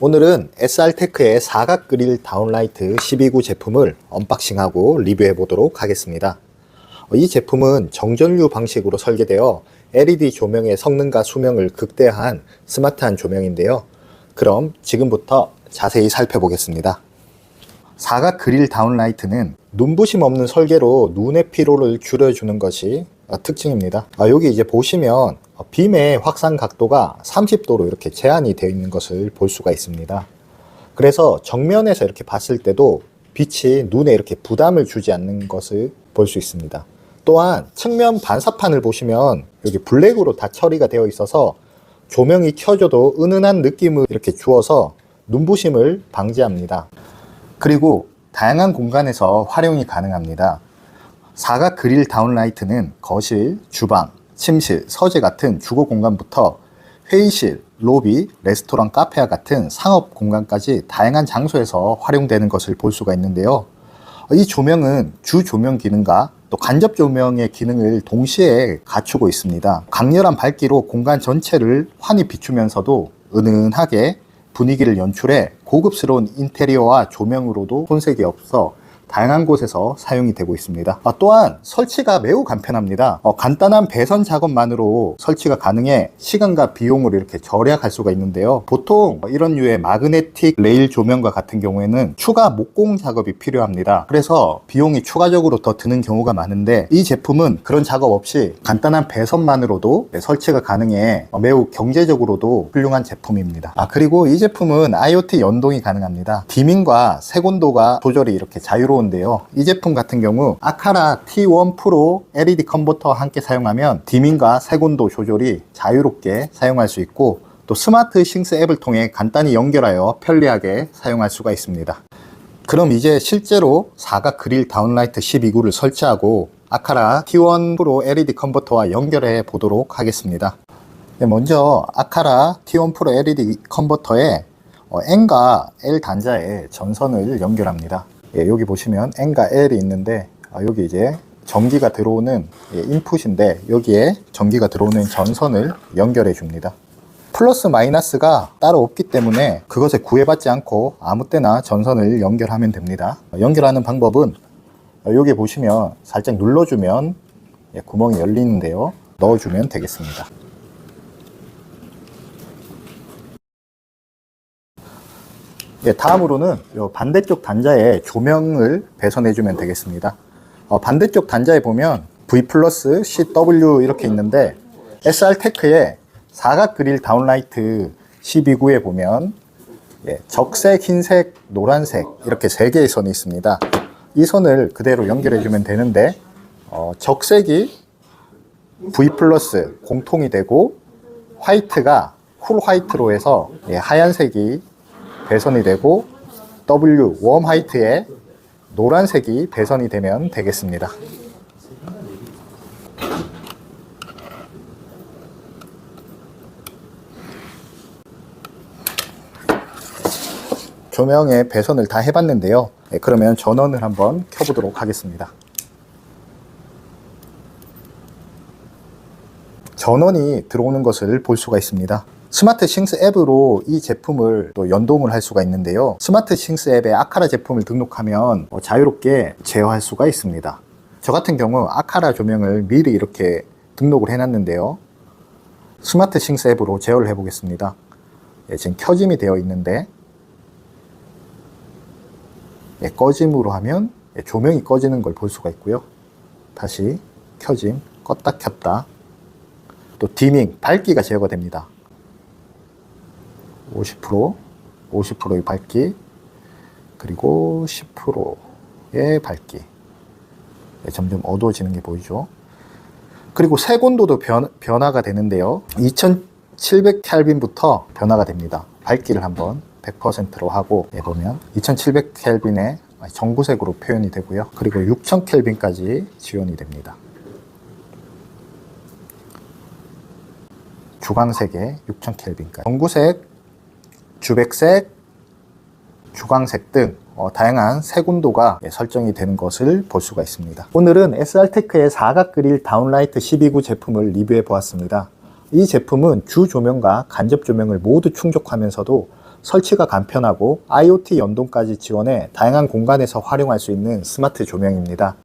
오늘은 SR테크의 사각 그릴 다운라이트 12구 제품을 언박싱하고 리뷰해 보도록 하겠습니다. 어, 이 제품은 정전류 방식으로 설계되어 LED 조명의 성능과 수명을 극대화한 스마트한 조명인데요. 그럼 지금부터 자세히 살펴보겠습니다. 사각 그릴 다운라이트는 눈부심 없는 설계로 눈의 피로를 줄여주는 것이 어, 특징입니다. 아, 여기 이제 보시면 어, 빔의 확산 각도가 30도로 이렇게 제한이 되어 있는 것을 볼 수가 있습니다. 그래서 정면에서 이렇게 봤을 때도 빛이 눈에 이렇게 부담을 주지 않는 것을 볼 수 있습니다. 또한 측면 반사판을 보시면 여기 블랙으로 다 처리가 되어 있어서 조명이 켜져도 은은한 느낌을 이렇게 주어서 눈부심을 방지합니다. 그리고 다양한 공간에서 활용이 가능합니다. 사각 그릴 다운라이트는 거실, 주방, 침실, 서재 같은 주거 공간부터 회의실, 로비, 레스토랑, 카페와 같은 상업 공간까지 다양한 장소에서 활용되는 것을 볼 수가 있는데요. 이 조명은 주 조명 기능과 또 간접 조명의 기능을 동시에 갖추고 있습니다. 강렬한 밝기로 공간 전체를 환히 비추면서도 은은하게 분위기를 연출해 고급스러운 인테리어와 조명으로도 손색이 없어 다양한 곳에서 사용이 되고 있습니다. 아, 또한 설치가 매우 간편합니다. 어, 간단한 배선 작업만으로 설치가 가능해 시간과 비용을 이렇게 절약할 수가 있는데요. 보통 이런 류의 마그네틱 레일 조명과 같은 경우에는 추가 목공 작업이 필요합니다. 그래서 비용이 추가적으로 더 드는 경우가 많은데 이 제품은 그런 작업 없이 간단한 배선만으로도 설치가 가능해 매우 경제적으로도 훌륭한 제품입니다. 아 그리고 이 제품은 IoT 연동이 가능합니다. 디밍과 색온도가 조절이 이렇게 자유로운 데요. 이 제품 같은 경우 아카라 T1 프로 LED 컨버터와 함께 사용하면 디밍과 색온도 조절이 자유롭게 사용할 수 있고 또 스마트 싱스 앱을 통해 간단히 연결하여 편리하게 사용할 수가 있습니다. 그럼 이제 실제로 사각 그릴 다운라이트 12구를 설치하고 아카라 T1 프로 LED 컨버터와 연결해 보도록 하겠습니다. 네, 먼저 아카라 T1 프로 LED 컨버터에 어, N과 L 단자에 전선을 연결합니다. 예, 여기 보시면 N과 L이 있는데 아, 여기 이제 전기가 들어오는 예, 인풋인데 여기에 전기가 들어오는 전선을 연결해 줍니다. 플러스 마이너스가 따로 없기 때문에 그것에 구애받지 않고 아무 때나 전선을 연결하면 됩니다. 연결하는 방법은 여기 보시면 살짝 눌러주면 예, 구멍이 열리는데요. 넣어주면 되겠습니다. 예, 다음으로는 요 반대쪽 단자에 조명을 배선해 주면 되겠습니다. 어, 반대쪽 단자에 보면 V 플러스, CW 이렇게 있는데 SR테크의 사각 그릴 다운라이트 12구에 보면 예, 적색, 흰색, 노란색 이렇게 세 개의 선이 있습니다. 이 선을 그대로 연결해 주면 되는데 어, 적색이 V 플러스 공통이 되고 화이트가 쿨 화이트로 해서 예, 하얀색이 배선이 되고 W 웜 화이트에 노란색이 배선이 되면 되겠습니다. 조명의 배선을 다 해봤는데요. 네, 그러면 전원을 한번 켜보도록 하겠습니다. 전원이 들어오는 것을 볼 수가 있습니다. 스마트 싱스 앱으로 이 제품을 또 연동을 할 수가 있는데요. 스마트 싱스 앱에 아카라 제품을 등록하면 어, 자유롭게 제어할 수가 있습니다. 저 같은 경우 아카라 조명을 미리 이렇게 등록을 해놨는데요. 스마트 싱스 앱으로 제어를 해보겠습니다. 예, 지금 켜짐이 되어 있는데 예, 꺼짐으로 하면 예, 조명이 꺼지는 걸 볼 수가 있고요. 다시 켜짐, 껐다 켰다. 또 디밍, 밝기가 제어가 됩니다. 50%, 50%의 밝기, 그리고 10%의 밝기. 네, 점점 어두워지는 게 보이죠. 그리고 색온도도 변, 변화가 되는데요. 2700 켈빈부터 변화가 됩니다. 밝기를 한번 100%로 하고 예, 보면 2700 켈빈의 정구색으로 표현이 되고요. 그리고 6000 켈빈까지 지원이 됩니다. 주광색에 6000 켈빈까지. 정구색, 주백색, 주광색 등 어, 다양한 색온도가 예, 설정이 되는 것을 볼 수가 있습니다. 오늘은 SR테크의 사각 그릴 다운라이트 12구 제품을 리뷰해 보았습니다. 이 제품은 주 조명과 간접 조명을 모두 충족하면서도 설치가 간편하고 IoT 연동까지 지원해 다양한 공간에서 활용할 수 있는 스마트 조명입니다.